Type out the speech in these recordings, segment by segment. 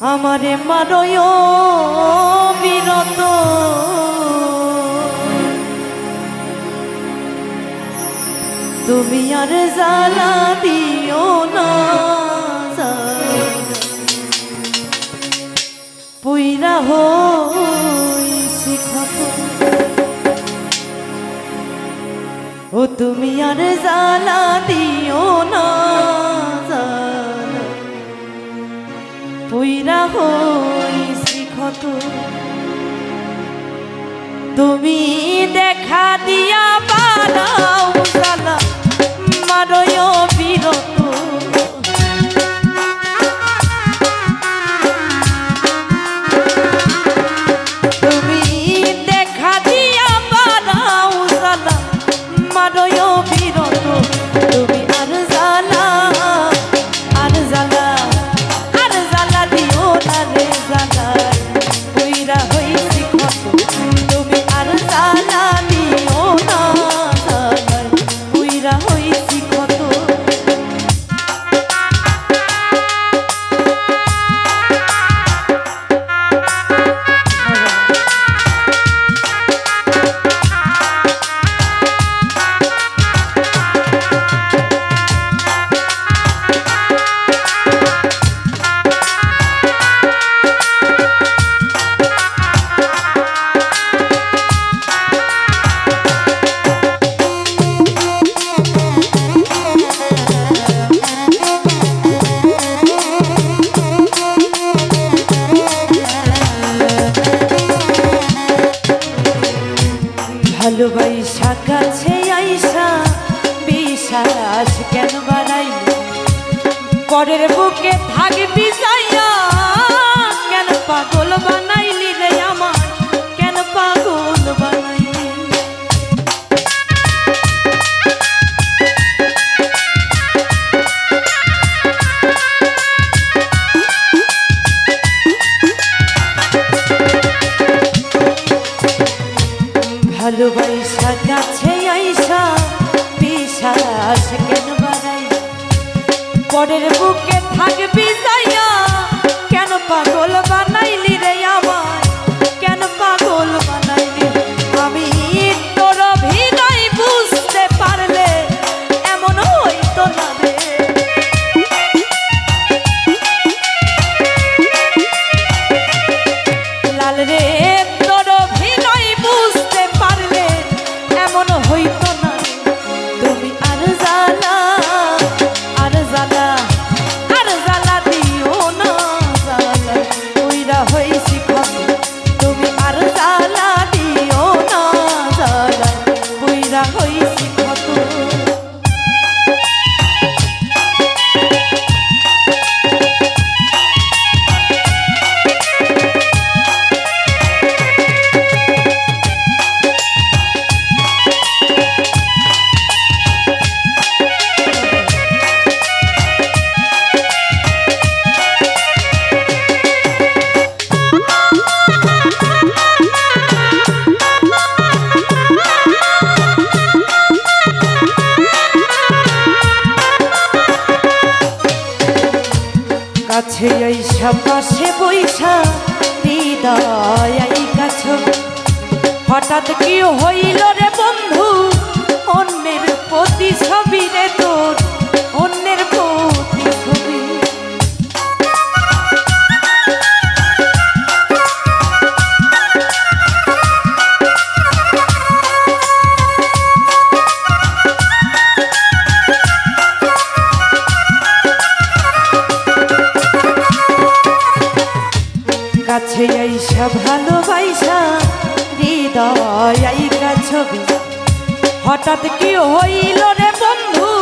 আমারে মারয় বিরত। তুমি আর জ্বালা দিও না পুইরা ক্ষত। ও তুমি আর জ্বালা দিও না। পুইরা হই ক্ষত তুমি দেখা দিয়া পালাও জ্বালা মারয় পরের বুকে থাকবি যাইয়া কেন পাগল বানাইলি রে আমার? কেন পাগল বানাইলি? ভালোবাসা পরের বুকে থাকবি যাইয়া কেন পাগল বানাইলি রে কাছে আইসা, পাশে বৈশা হৃদয় কাছ। হঠাৎ কি হইল রে বন্ধু? অন্যের প্রতি ছবি রে তোর, অন্যের আইসা ভালোবাইসা হৃদয় ছবি। হঠাৎ কি হইল রে বন্ধু?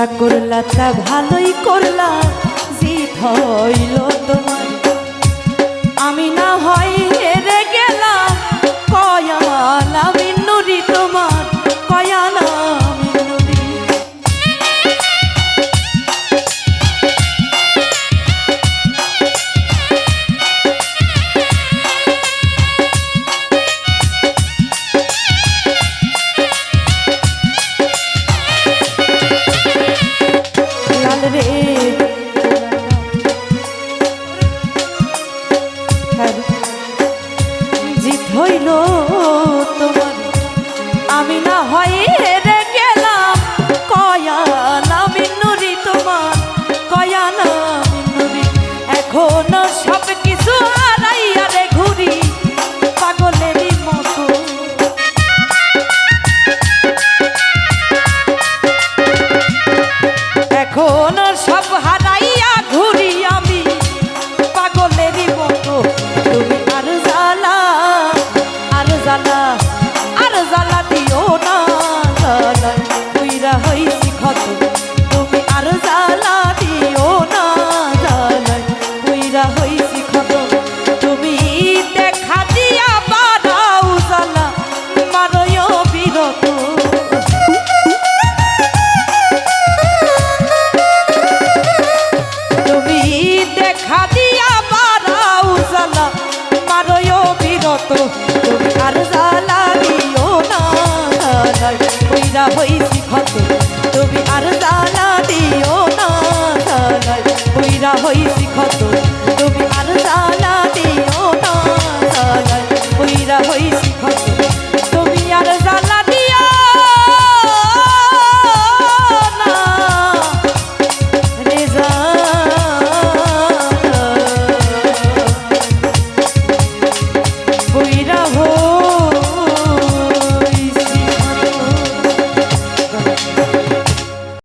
যা করলা তা ভালোই করলা। জিত হইল তোমার আমি না হয় রে ওনার সব হাত 아름다워